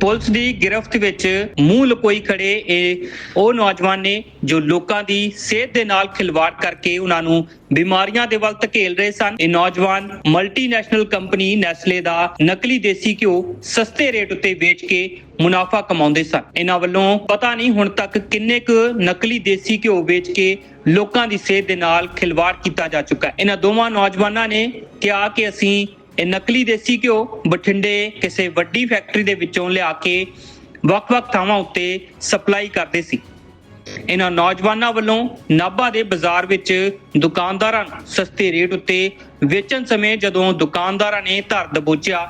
Police ਦੀ ਗਿਰਫਤ ਵਿੱਚ ਮੂੰਹ ਲਕੋਈ ਖੜੇ ਇਹ ਉਹ ਨੌਜਵਾਨ ਨੇ ਜੋ ਲੋਕਾਂ ਦੀ ਸਿਹਤ ਦੇ ਨਾਲ ਖਿਲਵਾੜ ਕਰਕੇ ਉਹਨਾਂ ਨੂੰ ਬਿਮਾਰੀਆਂ ਦੇ ਵੱਲ ਧਕੇਲ ਰਹੇ ਸਨ। ਇਹ ਨੌਜਵਾਨ ਮਲਟੀਨੈਸ਼ਨਲ ਕੰਪਨੀ ਨੈਸਲੇ ਦਾ ਨਕਲੀ ਦੇਸੀ ਘਿਓ ਸਸਤੇ ਰੇਟ ਉੱਤੇ ਵੇਚ ਕੇ ਮੁਨਾਫਾ ਕਮਾਉਂਦੇ ਸਨ। ਇਹਨਾਂ ਵੱਲੋਂ ਪਤਾ ਨਹੀਂ ਹੁਣ ਤੱਕ ਕਿੰਨੇ ਕੁ ਨਕਲੀ ਦੇਸੀ ਘਿਓ ਵੇਚ ਕੇ ਲੋਕਾਂ ਦੀ ਸਿਹਤ ਦੇ ਨਾਲ ਖਿਲਵਾੜ ਕੀਤਾ ਜਾ ਚੁੱਕਾ ਹੈ। ਇਹਨਾਂ ਦੋਵਾਂ ਨੌਜਵਾਨਾਂ ਨੇ ਕਿਹਾ ਕਿ ਅਸੀਂ ਇਹ ਨਕਲੀ ਦੇਸੀ ਘਿਓ ਬਠਿੰਡੇ ਕਿਸੇ ਵੱਡੀ ਫੈਕਟਰੀ ਦੇ ਵਿੱਚੋਂ ਲਿਆ ਕੇ ਵੱਖ-ਵੱਖ ਥਾਵਾਂ ਉੱਤੇ ਸਪਲਾਈ ਕਰਦੇ ਸੀ। ਇਹਨਾਂ ਨੌਜਵਾਨਾਂ ਵੱਲੋਂ ਨਾਭਾ ਦੇ ਬਾਜ਼ਾਰ ਵਿੱਚ ਦੁਕਾਨਦਾਰਾਂ ਨੂੰ ਸਸਤੇ ਰੇਟ ਉੱਤੇ ਵੇਚਣ ਸਮੇਂ ਜਦੋਂ ਦੁਕਾਨਦਾਰਾਂ ਨੇ ਧਰ ਦਬੋਚਿਆ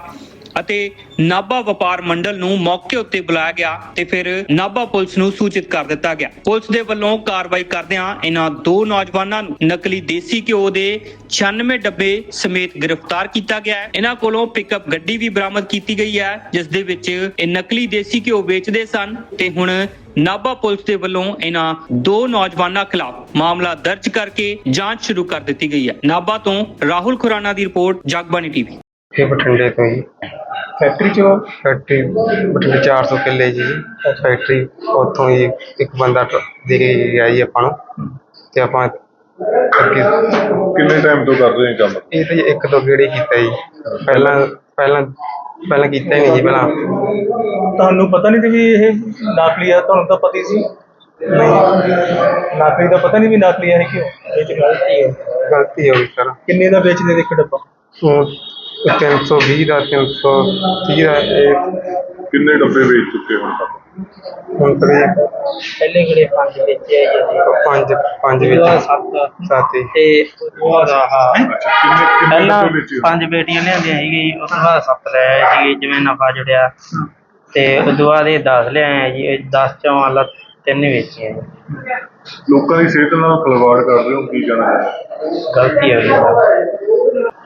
ਅਤੇ ਨਾਭਾ ਵਪਾਰ ਮੰਡਲ ਨੂੰ ਮੌਕੇ ਉੱਤੇ ਬੁਲਾਇਆ ਗਿਆ ਤੇ ਫਿਰ ਨਾਭਾ ਪੁਲਿਸ ਨੂੰ ਸੂਚਿਤ ਕਰ ਦਿੱਤਾ ਗਿਆ। ਪੁਲਿਸ ਦੇ ਵੱਲੋਂ ਕਾਰਵਾਈ ਕਰਦਿਆਂ ਇਹਨਾਂ ਦੋ ਨੌਜਵਾਨਾਂ ਨੂੰ ਨਕਲੀ ਦੇਸੀ ਘਿਓ ਦੇ 96 ਡੱਬੇ ਸਮੇਤ ਗ੍ਰਿਫਤਾਰ ਕੀਤਾ ਗਿਆ ਹੈ। ਇਹਨਾਂ ਕੋਲੋਂ ਪਿਕਅਪ ਗੱਡੀ ਵੀ ਬਰਾਮਦ ਕੀਤੀ ਗਈ ਹੈ, ਜਿਸ ਦੇ ਵਿੱਚ ਇਹ ਨਕਲੀ ਦੇਸੀ ਘਿਓ ਵੇਚਦੇ ਸਨ ਤੇ ਹੁਣ ਨਾਭਾ ਪੁਲਿਸ ਦੇ ਵੱਲੋਂ ਇਹਨਾਂ ਦੋ ਨੌਜਵਾਨਾਂ ਖਿਲਾਫ ਮਾਮਲਾ ਦਰਜ ਕਰਕੇ ਜਾਂਚ ਸ਼ੁਰੂ ਕਰ ਦਿੱਤੀ ਗਈ ਹੈ। ਨਾਭਾ ਤੋਂ ਰਾਹੁਲ ਖੁਰਾਨਾ ਦੀ ਰਿਪੋਰਟ, ਜਗਬਾਣੀ ਟੀਵੀ। ਇਹ ਬਠਿੰਡੇ ਤੋਂ ਜੀ। ਫੈਕਟਰੀ ਚੋਂ? ਫੈਕਟਰੀ ਬਠਿੰਡੇ 400 ਕਿੱਲੇ ਜੀ। ਫੈਕਟਰੀ ਉੱਥੋਂ ਹੀ ਇੱਕ ਬੰਦਾ ਟ- ਦੇ ਕੇ ਗਿਆ ਜੀ ਆਪਾਂ ਨੂੰ। ਤੇ ਆਪਾਂ ਅੱਗੇ ਕਿੰਨੇ ਟਾਈਮ ਤੋਂ ਕਰ ਰਹੇ ਹੋ ਕੰਮ? ਇਹ ਤਾਂ ਜੀ ਇੱਕ ਦੋ ਗੇੜੇ ਕੀਤਾ ਜੀ। ਪਹਿਲਾਂ ਪਹਿਲਾਂ ਪਹਿਲਾਂ ਕੀਤਾ ਹੀ ਨਹੀਂ ਜੀ ਪਹਿਲਾਂ। ਤੁਹਾਨੂੰ ਪਤਾ ਨਹੀਂ ਸੀ ਵੀ ਇਹ ਨਕਲੀ ਆ? ਤੁਹਾਨੂੰ ਤਾਂ ਪਤਾ ਹੀ ਸੀ। ਨਕਲੀ ਦਾ ਪਤਾ ਨਹੀਂ ਵੀ ਨਕਲੀ ਹੈ ਕਿਉਂ? ਇਹ ਚ ਗਲਤੀ ਹੈ। ਗਲਤੀ ਹੋ ਗਈ ਸਰ। ਕਿੰਨੇ ਦਾ ਵੇਚਦੇ ਇੱਕ ਡੱਬਾ? ਉਹ 320 ਦਾ 330 ਦਾ ਇਹ ਕਿੰਨੇ ਡੱਬੇ ਵੇਚ ਚੁੱਕੇ ਹੁਣ ਤੱਕ? ਹੁਣ ਤੱਕ ਜੀ ਪਹਿਲੇ ਕਿਹੜੇ ਪੰਜ ਵੇਚੇ ਆ ਜੀ ਪੰਜ ਪੰਜ ਉਹਦਾ ਵਿੱਚ ਸੱਤ। ਸਾਥੀ ਤੇ ਉਹਦਾ ਆਹ ਅੱਛਾ ਕਿੰਨੇ ਕਿੰਨੇ ਪਹਿਲਾਂ ਡੱਬੇ ਵੇਚੇ ਪੰਜ ਬੇਟੀਆਂ ਲਿਆਂਦੀਆਂ ਸੀਗੀ ਜੀ, ਉਸ ਤੋਂ ਬਾਅਦ ਸੱਤ ਲੈ ਆਏ ਸੀਗੇ ਜਿਵੇਂ ਨਫਾ ਜੁੜਿਆ। ਤੇ ਉਸ ਤੋਂ ਬਾਅਦ ਇਹ 10 ਲਿਆਏ ਆ ਜੀ 10 ਚੋਂ ਮੰਨ ਲਾ ਤਿੰਨ ਹੀ ਵੇਚੀਆਂ ਜੀ। ਲੋਕਾਂ ਦੀ ਸਿਹਤ ਨਾਲ ਖਿਲਵਾੜ ਕਰ ਰਹੇ ਹੋ ਕੀ ਕਹਿਣਾ ਹੈ? ਗਲਤੀ ਹੋ ਗਈ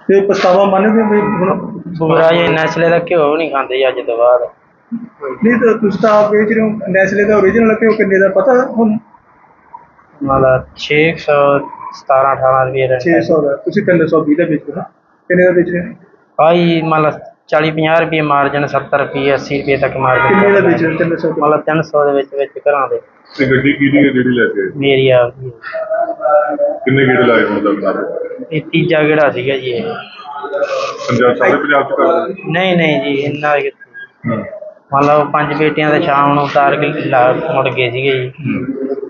ਤੇ ਪਛਤਾਵਾ ਮੰਨਦੇ ਵੀ ਹੁਣ ਪੂਰਾ ਜੀ ਨਸਲੇ ਦਾ ਘਿਓ ਨਹੀਂ ਖਾਂਦੇ ਜੀ ਅੱਜ ਤੋਂ ਬਾਅਦ। ਨਹੀਂ ਤਾਂ ਤੁਸੀਂ ਤਾਂ ਆਪ ਵੇਚ ਰਹੇ ਹੋ ਨੈਸਲੇ ਦਾ ਕਿ ਉਹ ਕਿੰਨੇ ਦਾ ਪਤਾ ਹੁਣ ਮੰਨ ਲਾ 600 17 18 ਰੁਪਏ ਦਾ। 600 ਦਾ। ਤੁਸੀਂ 320 ਦਾ ਵੇਚ ਰਹੇ ਹੋ ਕਿੰਨੇ ਦਾ ਵੇਚ ਰਹੇ ਹੋ? ਆਈ ਮੰਨ ਲਾ 40 50 ਰੁਪਏ ਮਾਰਜਨ 70 ਰੁਪਏ 80 ਰੁਪਏ ਤੱਕ ਮਾਰਜਨ ਕਿੰਨੇ ਦਾ ਵੇਚ ਰਹੇ ਹੋ? 300 ਮੰਨ ਲਾ 300 ਦੇ ਵਿੱਚ ਵਿੱਚ ਘਰਾਂ ਦੇ। ਤੇ ਗੱਡੀ ਕਿਹਦੀ ਹੈ ਜਿਹੜੀ ਲੈ ਕੇ ਆਏ? ਮੇਰੀ ਆ ਗਈ ਹੈ। ਕਿੰਨੇ ਗੇੜੇ ਲਾਏ ਹੁਣ ਤੱਕ ਸਾਰੇ ਇਹ ਤੀਜਾ ਕਿਹੜਾ ਸੀਗਾ ਜੀ ਇਹ ਪੰਜਾਬ ਸਾਰੇ ਪੰਜਾਬ ਚ ਕਰ ਰਹੇ ਹੋ? ਨਹੀਂ ਨਹੀਂ ਜੀ ਇੰਨਾ ਕਿੱਥੇ। ਹੂੰ। ਮੰਨ ਲਓ ਪੰਜ ਬੇਟੀਆਂ ਦਾ ਸ਼ਾਮ ਨੂੰ ਉਤਾਰ ਕੇ ਲਾ ਮੁੜ ਗਏ ਸੀਗੇ ਜੀ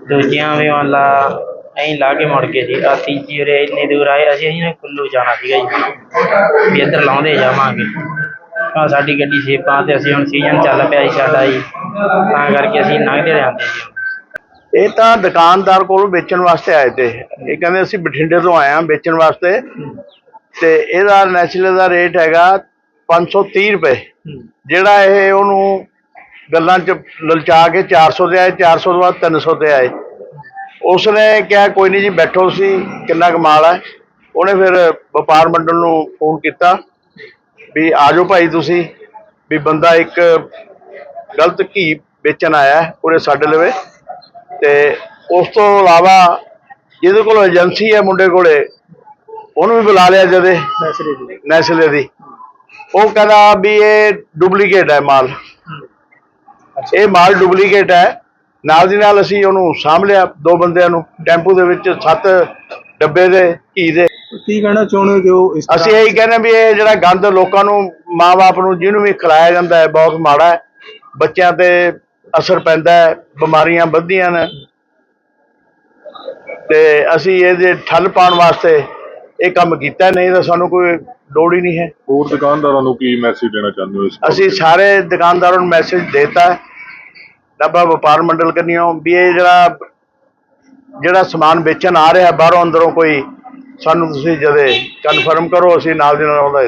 ਦੂਜੀਆਂ ਵੀ ਮੰਨ ਲਾ ਐਂ ਲਾ ਕੇ ਮੁੜ ਗਏ ਸੀ ਆ ਤੀਜੀ ਉਰੇ ਇੰਨੀ ਦੂਰ ਆਏ ਅਸੀਂ ਅਸੀਂ ਨੇ ਕੁੱਲੂ ਜਾਣਾ ਸੀਗਾ ਜੀ ਵੀ ਇੱਧਰ ਲਾਉਂਦੇ ਜਾਵਾਂਗੇ ਆ ਸਾਡੀ ਗੱਡੀ ਸੇਪਾਂ ਤੇ ਅਸੀਂ ਹੁਣ ਸੀਜ਼ਨ ਚੱਲ ਪਿਆ ਜੀ ਸਾਡਾ ਜੀ ਤਾਂ ਕਰਕੇ ਅਸੀਂ ਲੰਘਦੇ ਰਹਿੰਦੇ ਜੀ ਇਹ ਤਾਂ ਦੁਕਾਨਦਾਰ ਕੋਲੋਂ ਵੇਚਣ ਵਾਸਤੇ ਆਏ ਤੇ। ਇਹ ਕਹਿੰਦੇ ਅਸੀਂ ਬਠਿੰਡੇ ਤੋਂ ਆਏ ਹਾਂ ਵੇਚਣ ਵਾਸਤੇ। ਤੇ ਇਹਦਾ ਨੈਚੁਰਲ ਦਾ ਰੇਟ ਹੈਗਾ 530 ਰੁਪਏ। ਜਿਹੜਾ ਇਹ ਉਹਨੂੰ ਗੱਲਾਂ 'ਚ ਲਲਚਾ ਕੇ 400 ਦੇ ਆਏ 400 ਤੋਂ ਬਾਅਦ 300 ਤੇ ਆਏ। ਉਸਨੇ ਕਿਹਾ, ਕੋਈ ਨਹੀਂ ਜੀ, ਬੈਠੋ ਸੀ ਕਿੰਨਾ ਕਮਾਲ ਹੈ ਉਹਨੇ ਫਿਰ ਵਪਾਰ ਮੰਡਲ ਨੂੰ ਫੋਨ ਕੀਤਾ ਵੀ ਆਜੋ ਭਾਈ ਤੁਸੀਂ, ਵੀ ਬੰਦਾ ਇੱਕ ਗਲਤ ਘੀ ਵੇਚਣ ਆਇਆ ਹੈ ਸਾਡੇ ਲਵੇ। ਤੇ ਉਸ ਤੋਂ ਇਲਾਵਾ ਜਿਹਦੇ ਕੋਲ ਏਜੰਸੀ ਹੈ ਮੁੰਡੇ ਕੋਲੇ ਉਹਨੂੰ ਵੀ ਬੁਲਾ ਲਿਆ ਜਦੇ ਨੈਸਲੇ ਦੀ ਉਹ ਕਹਿੰਦਾ ਵੀ ਇਹ ਡੁਪਲੀਕੇਟ ਹੈ ਮਾਲ। ਇਹ ਮਾਲ ਡੁਪਲੀਕੇਟ ਹੈ। ਨਾਲ ਦੀ ਨਾਲ ਅਸੀਂ ਉਹਨੂੰ ਸਾਂਭ ਲਿਆ ਦੋ ਬੰਦਿਆਂ ਨੂੰ ਟੈਂਪੂ ਦੇ ਵਿੱਚ ਸੱਤ ਡੱਬੇ ਦੇ ਘੀ ਦੇ। ਕੀ ਕਹਿਣਾ ਚਾਹੁੰਦੇ ਹੋ ਜੋ ਇਸ ਅਸੀਂ ਇਹੀ ਕਹਿੰਦੇ ਵੀ ਇਹ ਜਿਹੜਾ ਗੰਦ ਲੋਕਾਂ ਨੂੰ ਮਾਪੇ ਨੂੰ ਜਿਹਨੂੰ ਵੀ ਖਿਲਾਇਆ ਜਾਂਦਾ ਹੈ ਬਹੁਤ ਮਾੜਾ ਹੈ ਬੱਚਿਆਂ ਤੇ ਅਸਰ ਪੈਂਦਾ ਹੈ ਬਿਮਾਰੀਆਂ ਵੱਧਦੀਆਂ ਨੇ। ਤੇ ਅਸੀਂ ਇਹਦੇ ਠੱਲ ਪਾਉਣ ਵਾਸਤੇ ਇਹ ਕੰਮ ਕੀਤਾ ਨਹੀਂ ਤਾਂ ਸਾਨੂੰ ਕੋਈ ਲੋੜ ਹੀ ਨਹੀਂ ਹੈ। ਹੋਰ ਦੁਕਾਨਦਾਰਾਂ ਨੂੰ ਕੀ ਮੈਸੇਜ ਦੇਣਾ ਚਾਹੁੰਦੇ ਹੋ ਇਸ ਬਾਰੇ? ਅਸੀਂ ਸਾਰੇ ਦੁਕਾਨਦਾਰਾਂ ਨੂੰ ਮੈਸੇਜ ਦੇਤਾ ਹੈ। ਡੱਬਾ ਵਪਾਰ ਮੰਡਲ ਕਰਨੀਓ ਵੀ ਇਹ ਜਿਹੜਾ ਜਿਹੜਾ ਸਮਾਨ ਵੇਚਣ ਆ ਰਿਹਾ ਬਾਹਰੋਂ ਅੰਦਰੋਂ ਕੋਈ ਸਾਨੂੰ ਤੁਸੀਂ ਜਦੇ ਕਨਫਰਮ ਕਰੋ ਅਸੀਂ ਨਾਲ ਦੀ ਨਾਲ ਉਹਦਾ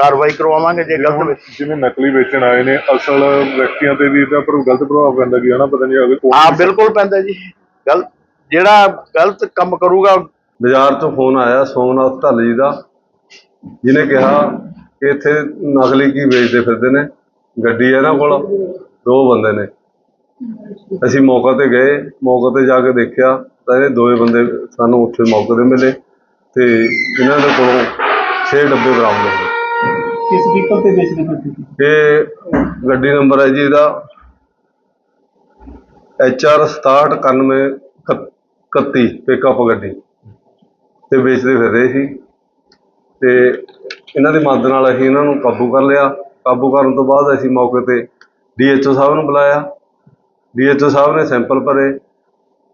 ਕਾਰਵਾਈ ਕਰਵਾਵਾਂਗੇ ਜੇ ਗਲਤ ਜਿਵੇਂ ਨਕਲੀ ਵੇਚਣ ਆਏ ਨੇ ਅਸਲ ਵਿਅਕਤੀਆਂ ਤੇ ਵੀ ਇਹਦਾ ਪਰ ਗਲਤ ਪ੍ਰਭਾਵ ਪੈਂਦਾ ਕਿ ਹਨਾ? ਪਤਾ ਨਹੀਂ ਅਗਰ ਕੌਣ ਹਾਂ ਬਿਲਕੁਲ ਪੈਂਦਾ ਜੀ। ਗਲਤ ਜਿਹੜਾ ਗਲਤ ਕੰਮ ਕਰੂਗਾ। ਬਾਜ਼ਾਰ ਤੋਂ ਫੋਨ ਆਇਆ ਸੋਮਨਾਥ ਢੱਲ ਜੀ ਦਾ ਜਿਹਨੇ ਕਿਹਾ ਕਿ ਇੱਥੇ ਨਕਲੀ ਕੀ ਵੇਚਦੇ ਫਿਰਦੇ ਨੇ? ਗੱਡੀ ਹੈ ਇਹਨਾਂ ਕੋਲ ਦੋ ਬੰਦੇ ਨੇ। ਅਸੀਂ ਮੌਕੇ ਤੇ ਗਏ ਮੌਕੇ ਤੇ ਜਾ ਕੇ ਦੇਖਿਆ ਤਾਂ ਇਹ ਦੋਵੇਂ ਬੰਦੇ ਸਾਨੂੰ ਉੱਥੇ ਮੌਕੇ ਤੇ ਮਿਲੇ ਤੇ ਇਹਨਾਂ ਦੇ ਕੋਲੋਂ 6 ਡੱਬੇ ਬਰਾਮਦ ਹੋ ਗਏ। ਕਿਸ ਵਹੀਕਲ ਤੇ ਵੇਚਦੇ ਫਿਰਦੇ ਸੀ ਇਹ ਗੱਡੀ ਨੰਬਰ ਹੈ ਜੀ ਇਹਦਾ। HR 6791 31 ਪਿਕਅਪ ਗੱਡੀ। ਤੇ ਵੇਚਦੇ ਫਿਰ ਰਹੇ ਸੀ। ਤੇ ਇਹਨਾਂ ਦੀ ਮਦਦ ਨਾਲ ਅਸੀਂ ਇਹਨਾਂ ਨੂੰ ਕਾਬੂ ਕਰ ਲਿਆ। ਕਾਬੂ ਕਰਨ ਤੋਂ ਬਾਅਦ ਅਸੀਂ ਮੌਕੇ ਤੇ ਡੀਐਚਓ ਸਾਹਿਬ ਨੂੰ ਬੁਲਾਇਆ। ਡੀਐਚਓ ਸਾਹਿਬ ਨੇ ਸੈਂਪਲ ਭਰੇ।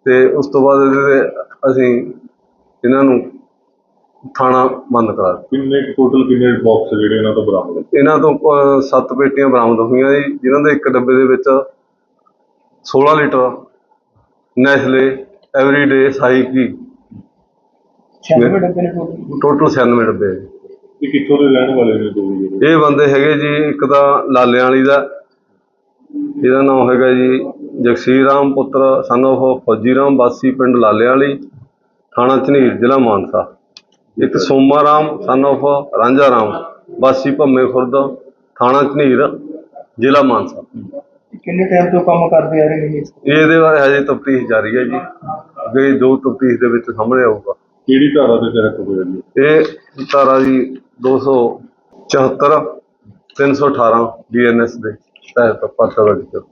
ਤੇ ਉਸ ਤੋਂ ਬਾਅਦ ਇਹਦੇ ਤੇ ਅਸੀਂ ਇਹਨਾਂ ਨੂੰ ਥਾਣਾ ਬੰਦ ਕਰਾ ਦਿੱਤਾ ਕਿੰਨੇ ਟੋਟਲ ਕਿੰਨੇ ਬਾਕਸ ਜਿਹੜੇ ਇਹਨਾਂ ਤੋਂ ਬਰਾਮਦ? ਇਹਨਾਂ ਤੋਂ ਅਹ, ਸੱਤ ਪੇਟੀਆਂ ਬਰਾਮਦ ਹੋਈਆਂ ਜੀ ਜਿਨ੍ਹਾਂ ਦੇ ਇੱਕ ਡੱਬੇ ਦੇ ਵਿੱਚ 16 ਲੀਟਰ ਨੈਸਲੇ ਐਵਰੀਡੇ ਸਾਈਕੀ 96 ਡੱਬੇ ਨੇ total। ਟੋਟਲ 96 ਡੱਬੇ ਜੀ। ਇਹ ਕਿੱਥੋਂ ਦੇ ਰਹਿਣ ਵਾਲੇ ਨੇ ਦੋ ਜਿਹੜੇ ਇਹ ਬੰਦੇ ਹੈਗੇ ਜੀ ਇੱਕ ਤਾਂ ਲਾਲਿਆਂ ਵਾਲੀ ਦਾ ਇਹਦਾ ਨਾਮ ਹੈਗਾ ਜੀ ਜਗਸੀਰ ਰਾਮ ਪੁੱਤਰ son of ਫੌਜੀ ਰਾਮ ਵਾਸੀ ਪਿੰਡ ਲਾਲਿਆਂ ਵਾਲੀ ਥਾਣਾ ਝਨੀਰ ਜ਼ਿਲ੍ਹਾ ਮਾਨਸਾ ਇੱਕ ਸੋਮਾ ਰਾਮ son of ਰਾਂਝਾ ਰਾਮ ਵਾਸੀ ਭੰਮੇ ਖੁਰਦ ਥਾਣਾ ਝਨੀਰ ਜ਼ਿਲ੍ਹਾ ਮਾਨਸਾ। ਕਿੰਨੇ ਟਾਈਮ ਤੋਂ ਕੰਮ ਕਰਦੇ ਆ ਰਹੇ ਨੇ ਇਹਦੇ ਬਾਰੇ ਹਜੇ ਤਫਤੀਸ਼ ਜਾਰੀ ਹੈ ਜੀ। ਅੱਗੇ ਜੋ ਤਫਤੀਸ਼ ਦੇ ਵਿੱਚ ਸਾਹਮਣੇ ਆਊਗਾ। ਕਿਹੜੀ ਧਾਰਾ ਦੇ ਤਹਿਤ ਹੋਇਆ ਜੀ? ਇਹ ਧਾਰਾ ਜੀ 274 318 ਬੀਐਨਐਸ ਦੇ ਤਹਿਤ ਦਰਜ ਕਰੋ